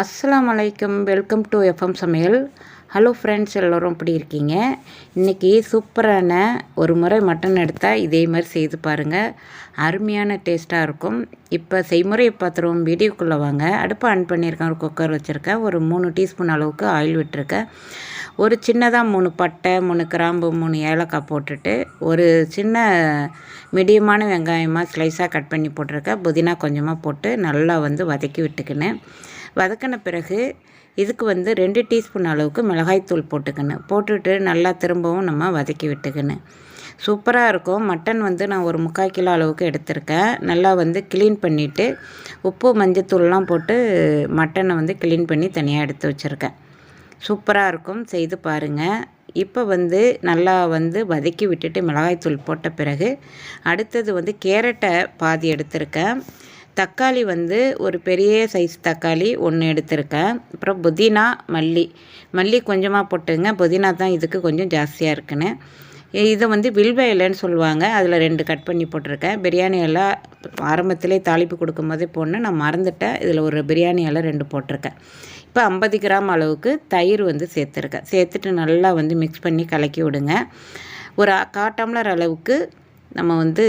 அஸ்லாம் அலைக்கும் welcome to FM சமையல். ஹலோ ஃப்ரெண்ட்ஸ் எல்லோரும் எப்படி இருக்கீங்க? இன்றைக்கி சூப்பரான ஒரு முறை மட்டன் எடுத்தால் இதே மாதிரி செய்து பாருங்கள் அருமையான டேஸ்ட்டாக இருக்கும். இப்போ செய்முறையை பார்த்துருவோம். வீடியோக்குள்ளே வாங்க. அடுப்பை ஆன் பண்ணியிருக்கேன். ஒரு குக்கர் வச்சுருக்கேன். ஒரு மூணு டீஸ்பூன் அளவுக்கு ஆயில் விட்டுருக்கேன். ஒரு சின்னதாக மூணு பட்டை மூணு கிராம்பு மூணு ஏலக்காய் போட்டுட்டு ஒரு சின்ன மீடியமான வெங்காயமாக ஸ்லைஸாக கட் பண்ணி போட்டிருக்கேன். புதினா கொஞ்சமாக போட்டு நல்லா வந்து வதக்கி விட்டுக்கினேன். வதக்கின பிறகு இதுக்கு வந்து ரெண்டு டீஸ்பூன் அளவுக்கு மிளகாய்த்தூள் போட்டுக்கணும் போட்டுட்டு நல்லா திரும்பவும் நம்ம வதக்கி விட்டுக்கணும் சூப்பராக இருக்கும். மட்டன் வந்து நான் ஒரு முக்கால் கிலோ அளவுக்கு எடுத்திருக்கேன். நல்லா வந்து க்ளீன் பண்ணிவிட்டு உப்பு மஞ்சத்தூள்லாம் போட்டு மட்டனை வந்து க்ளீன் பண்ணி தனியாக எடுத்து வச்சுருக்கேன். சூப்பராக இருக்கும். செய்து பாருங்கள் இப்போ வந்து நல்லா வந்து வதக்கி விட்டுட்டு மிளகாய்த்தூள் போட்ட பிறகு அடுத்தது வந்து கேரட்டை பாதி எடுத்திருக்கேன். தக்காளி வந்து ஒரு பெரிய சைஸ் தக்காளி ஒன்று எடுத்திருக்கேன். அப்புறம் புதினா மல்லி. மல்லி கொஞ்சமாக போட்டுங்க புதினா தான் இதுக்கு கொஞ்சம் ஜாஸ்தியாக இருக்குன்னு. இதை வந்து வில்வ இலைன்னு சொல்லுவாங்க. அதில் ரெண்டு கட் பண்ணி போட்டிருக்கேன். பிரியாணி எல்லாம் ஆரம்பத்திலே தாளிப்பு கொடுக்கும்போதே போடணும். நான் மறந்துட்டேன். இதில் ஒரு பிரியாணி எல்லாம் ரெண்டு போட்டிருக்கேன். இப்போ ஐம்பது கிராம் அளவுக்கு தயிர் வந்து சேர்த்துருக்கேன். சேர்த்துட்டு நல்லா வந்து மிக்ஸ் பண்ணி கலக்கி விடுங்க. ஒரு காட்டம்லர் அளவுக்கு நம்ம வந்து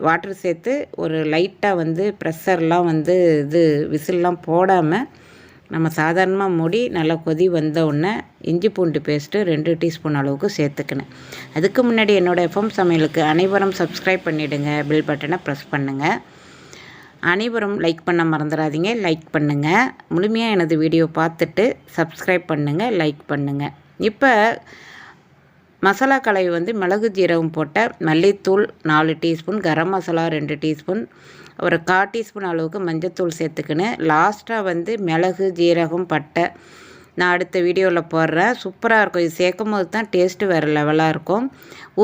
வாட்டர் சேர்த்து ஒரு லைட்டாக வந்து ப்ரெஷர்லாம் வந்து இது விசில்லாம் போடாமல் நம்ம சாதாரணமாக மூடி நல்லா கொதி வந்த உடனே இஞ்சி பூண்டு பேஸ்ட்டு ரெண்டு டீஸ்பூன் அளவுக்கு சேர்த்துக்கினேன் அதுக்கு முன்னாடி என்னோடய எஃப்எம் சமையலுக்கு அனைவரும் சப்ஸ்கிரைப் பண்ணிவிடுங்க பில் பட்டனை ப்ரெஸ் பண்ணுங்கள் அனைவரும் லைக் பண்ண மறந்துடாதீங்க. லைக் பண்ணுங்கள் முழுமையாக எனது வீடியோ பார்த்துட்டு சப்ஸ்கிரைப் பண்ணுங்கள் லைக் பண்ணுங்கள் இப்போ மசாலா கலவை வந்து மிளகு ஜீரகம் போட்ட மல்லித்தூள் நாலு டீஸ்பூன் கரம் மசாலா ரெண்டு டீஸ்பூன் ஒரு கால் டீஸ்பூன் அளவுக்கு மஞ்சத்தூள் சேர்த்துக்கினேன் லாஸ்ட்டாக வந்து மிளகு ஜீரகம் பட்டை நான் அடுத்த வீடியோவில் போடுறேன். சூப்பராக இருக்கும். இது சேர்க்கும் போது தான் டேஸ்ட்டு வேறு லெவலாக இருக்கும்.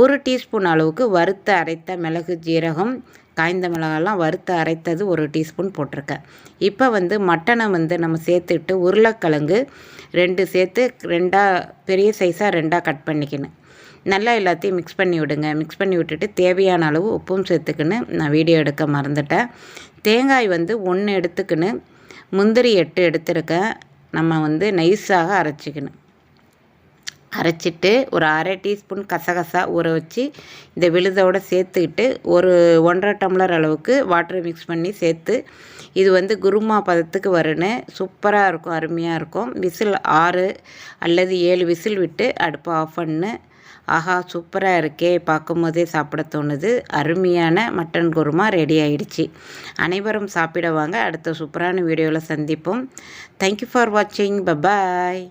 ஒரு டீஸ்பூன் அளவுக்கு வறுத்த அரைத்த மிளகு ஜீரகம் காய்ந்த மிளகாலாம் வறுத்து அரைத்தது ஒரு டீஸ்பூன் போட்டிருக்கேன். இப்போ வந்து மட்டனை வந்து நம்ம சேர்த்துட்டு உருளைக்கிழங்கு ரெண்டு சேர்த்து ரெண்டாக பெரிய சைஸாக ரெண்டாக கட் பண்ணிக்கணும். நல்லா எல்லாத்தையும் மிக்ஸ் பண்ணி விடுங்க. மிக்ஸ் பண்ணி விட்டுட்டு தேவையான அளவு உப்பும் சேர்த்துக்கின்னு நான் வீடியோ எடுக்க மறந்துட்டேன். தேங்காய் வந்து ஒன்று எடுத்துக்கின்னு முந்திரி எட்டு எடுத்திருக்கேன். நம்ம வந்து நைஸாக அரைச்சிக்கணும். அரைச்சிட்டு ஒரு அரை டீஸ்பூன் கசகசா ஊற வச்சு இந்த விழுதோடு சேர்த்துக்கிட்டு ஒரு ஒன்றரை டம்ளர் அளவுக்கு வாட்டர் மிக்ஸ் பண்ணி சேர்த்து இது வந்து குருமா பதத்துக்கு வருன்னு சூப்பராக இருக்கும் அருமையாக இருக்கும். விசில் ஆறு அல்லது ஏழு விசில் விட்டு அடுப்பை ஆஃப் பண்ணு. ஆஹா சூப்பராக இருக்கே பார்க்கும்போதே சாப்பிட தோணுது. அருமையான மட்டன் குருமா ரெடி ஆயிடுச்சு. அனைவரும் சாப்பிடுவாங்க அடுத்த சூப்பரான வீடியோவில் சந்திப்போம். தேங்க்யூ ஃபார் வாட்சிங் பபாய்